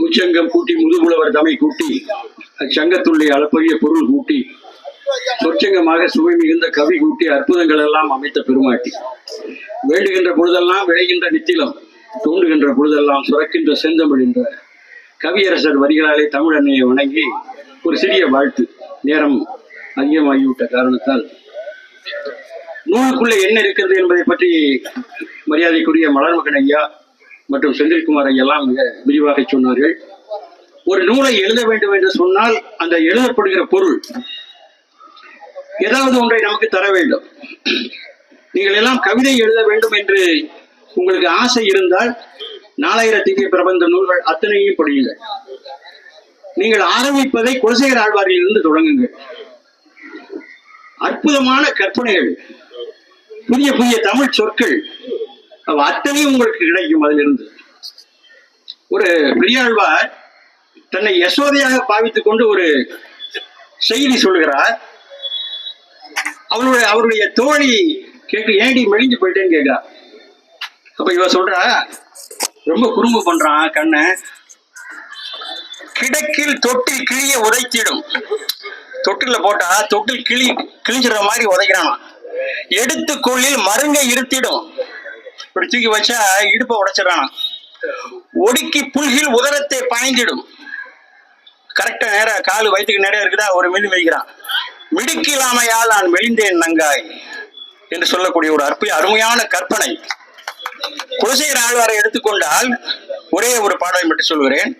முச்சங்கம் கூட்டி முதுகுலவர் தமை கூட்டி அச்சங்கத்துள்ளே அளப்பரிய பொருள் கூட்டி சொற்சங்கமாக சுவை மிகுந்த கவி கூட்டி அற்புதங்கள் எல்லாம் அமைத்த பெருமாட்டி. வேண்டுகின்ற பொழுதெல்லாம் விளைகின்ற நித்திலம் தூண்டுகின்ற பொழுதெல்லாம் சுரக்கின்ற செந்தமிழ் என்ற கவியரசர் வரிகளாலே தமிழன்னையை வணங்கி ஒரு சிறிய வாழ்த்து நேரம் அதிகமாகிவிட்ட காரணத்தால். நூலுக்குள்ளே என்ன இருக்கிறது என்பதை பற்றி மரியாதைக்குரிய மலர்மகன் ஐயா மற்றும் செந்தில்குமார் ஐயெல்லாம் மிக விரிவாக சொன்னார்கள். ஒரு நூலை எழுத வேண்டும் என்று சொன்னால் அந்த எழுதப்படுகிற பொருள் ஏதாவது ஒன்றை நமக்கு தர வேண்டும். நீங்கள் எல்லாம் கவிதை எழுத வேண்டும் என்று உங்களுக்கு ஆசை இருந்தால் நாலாயிரத்திற்கு பிரபந்த நூல்கள் அத்தனையும் படியுங்கள். நீங்கள் ஆரம்பிப்பதை குலசேகர் ஆழ்வாரில் இருந்து தொடங்குங்கள். அற்புதமான கற்பனைகள் புதிய புதிய தமிழ் சொற்கள் அத்தனையும் உங்களுக்கு கிடைக்கும் அதிலிருந்து. ஒரு பெரியாழ்வார் தன்னை யசோதையாக பாவித்துக் கொண்டு ஒரு செய்தி சொல்கிறார் அவருடைய அவருடைய தோழி கேட்டு ஏண்டி மெலிஞ்சு போயிட்டேன்னு கேட்கிறா. அப்ப இவ சொல்றா ரொம்ப குறும்பு பண்றான் கண்ண. கிடக்கில் தொட்டில் கிளிய உதைத்திடும். தொட்டில போட்டா தொட்டில் கிளி கிழிஞ்சிடுற மாதிரி உதைக்கிறானா எடுத்துக்கொள்ளில் மருங்கை இருத்திடும். இப்படி தூக்கி வச்சா இடுப்பை உடைச்சிடறானா. ஒடுக்கி புல்கில் உதரத்தை பாய்ந்திடும் கரெக்டா நேரம் காலு வயிற்றுக்கு நிறைய இருக்குதா? ஒரு மில்லி வைக்கிறான் மிடுக்கிலாமையால் நான் மெலிந்தேன் நங்காய் என்று சொல்லக்கூடிய ஒரு அற்புத அருமையான கற்பனை. குலசேகர ஆழ்வாரை எடுத்துக்கொண்டால் ஒரே ஒரு பாடலை மட்டும் சொல்கிறேன்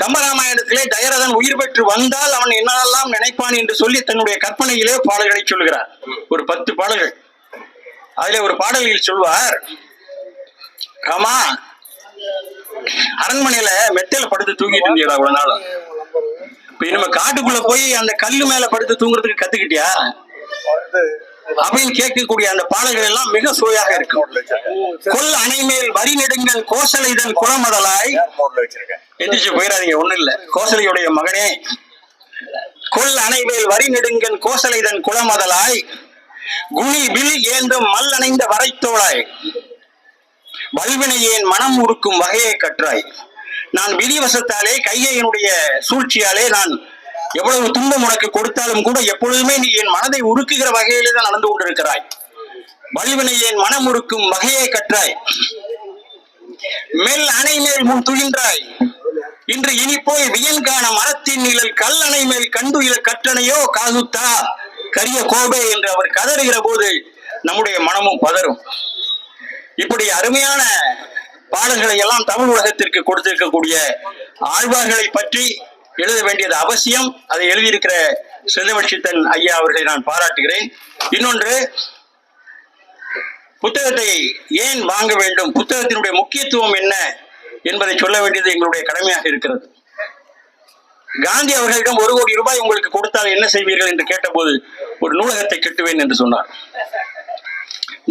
கம்பராமாயணத்திலே தயரதன் உயிர் பெற்று வந்தால் அவன் என்னெல்லாம் நினைப்பான் என்று சொல்லி தன்னுடைய கற்பனையிலே பாடல்களை சொல்கிறார் ஒரு பத்து பாடல்கள். அதுல ஒரு பாடலில் சொல்வார் ராமா அரண்மனையில மெத்தையில படுத்து தூங்கிட்டு இருந்தியடா இவ்வளவு நாள். இப்ப இனிமே காட்டுக்குள்ள போய் அந்த கல்லு மேல படுத்து தூங்குறதுக்கு கத்துக்கிட்டியா? அப்படின்னு கேட்கக்கூடிய அந்த பாடல்கள் எல்லாம் மிக சுவையாக இருக்கும். கொல் அணைமேல் வரி நெடுங்கள் கோசலைதன் குளமதலாய். எந்திரிச்சு போயிடாதீங்க ஒண்ணு இல்ல. கோசலையுடைய மகனே. கொல் அணைமேல் வரி நெடுங்கன் கோசலைதன் குளமதலாய். குணி வில் ஏந்தும் மல்லணைந்த வரைத்தோளாய் வல்வினையேன் மனம் உருக்கும் வகையை கற்றாய். நான் விதிவசத்தாலே கையையனுடைய சூழ்ச்சியாலே நான் எவ்வளவு துன்பம் உனக்கு கொடுத்தாலும் கூட எப்பொழுதுமே நீ என் மனதை உருக்குகிற வகையிலே தான் நடந்து கொண்டிருக்கிறாய். வல்வினையேன் மனம் உருக்கும் வகையை கற்றாய். மெல் அணை மேல் முன் துயின்றாய். இன்று இனி போய் வியன்கான மரத்தின் நிழல் கல் அணை மேல் கண்டுயில கற்றனையோ காதுத்தா. கரிய கோபே என்று அவர் கதறுகிற போது நம்முடைய மனமும் பதறும். இப்படி அருமையான பாடல்களை எல்லாம் தமிழ் உலகத்திற்கு கொடுத்திருக்கக்கூடிய ஆழ்வார்களை பற்றி எழுத வேண்டியது அவசியம். அதை எழுதியிருக்கிற செல்வச்சித்தன் ஐயா அவர்களை நான் பாராட்டுகிறேன். இன்னொன்று புத்தகத்தை ஏன் வாங்க வேண்டும்? புத்தகத்தினுடைய முக்கியத்துவம் என்ன என்பதை சொல்ல வேண்டியது எங்களுடைய கடமையாக இருக்கிறது. காந்தி அவர்களிடம் ஒரு கோடி ரூபாய் உங்களுக்கு கொடுத்தால் என்ன செய்வீர்கள் என்று கேட்டபோது ஒரு நூலகத்தை கட்டுவேன் என்று சொன்னார்.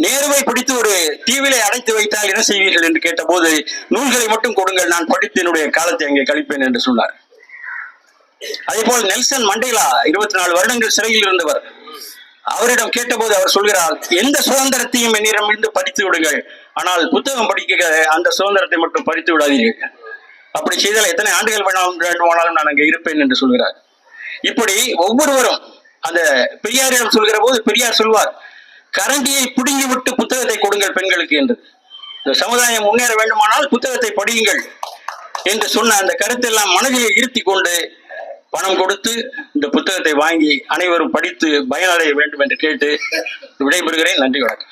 நேருவை பிடித்து ஒரு தீவிலை அடைத்து வைத்தால் என்ன செய்வீர்கள் என்று கேட்டபோது நூல்களை மட்டும் கொடுங்கள் நான் படித்து என்னுடைய காலத்தை அங்கே கழிப்பேன் என்று சொன்னார். அதே போல் நெல்சன் மண்டேலா இருபத்தி நாலு வருடங்கள் சிறையில் இருந்தவர். அவரிடம் கேட்டபோது அவர் சொல்கிறார் எந்த சுதந்திரத்தையும் என்னிடமிருந்து படித்து விடுங்கள். ஆனால் புத்தகம் படிக்க அந்த சுதந்திரத்தை மட்டும் படித்து விடாதீர்கள். அப்படி செய்தால் எத்தனை ஆண்டுகள் வேணாலும் வேண்டுமானாலும் நான் அங்கே இருப்பேன் என்று சொல்கிறார். இப்படி ஒவ்வொருவரும் அந்த பெரியாரிடம் சொல்கிற போது பெரியார் சொல்வார் கரண்டியை பிடுங்கி விட்டு புத்தகத்தை கொடுங்கள் பெண்களுக்கு என்று. இந்த சமுதாயம் முன்னேற வேண்டுமானால் புத்தகத்தை படியுங்கள் என்று சொன்ன அந்த கருத்தெல்லாம் மனதில் இருத்தி கொண்டு பணம் கொடுத்து இந்த புத்தகத்தை வாங்கி அனைவரும் படித்து பயனடைய வேண்டும் என்று கேட்டு விடைபெறுகிறேன். நன்றி வணக்கம்.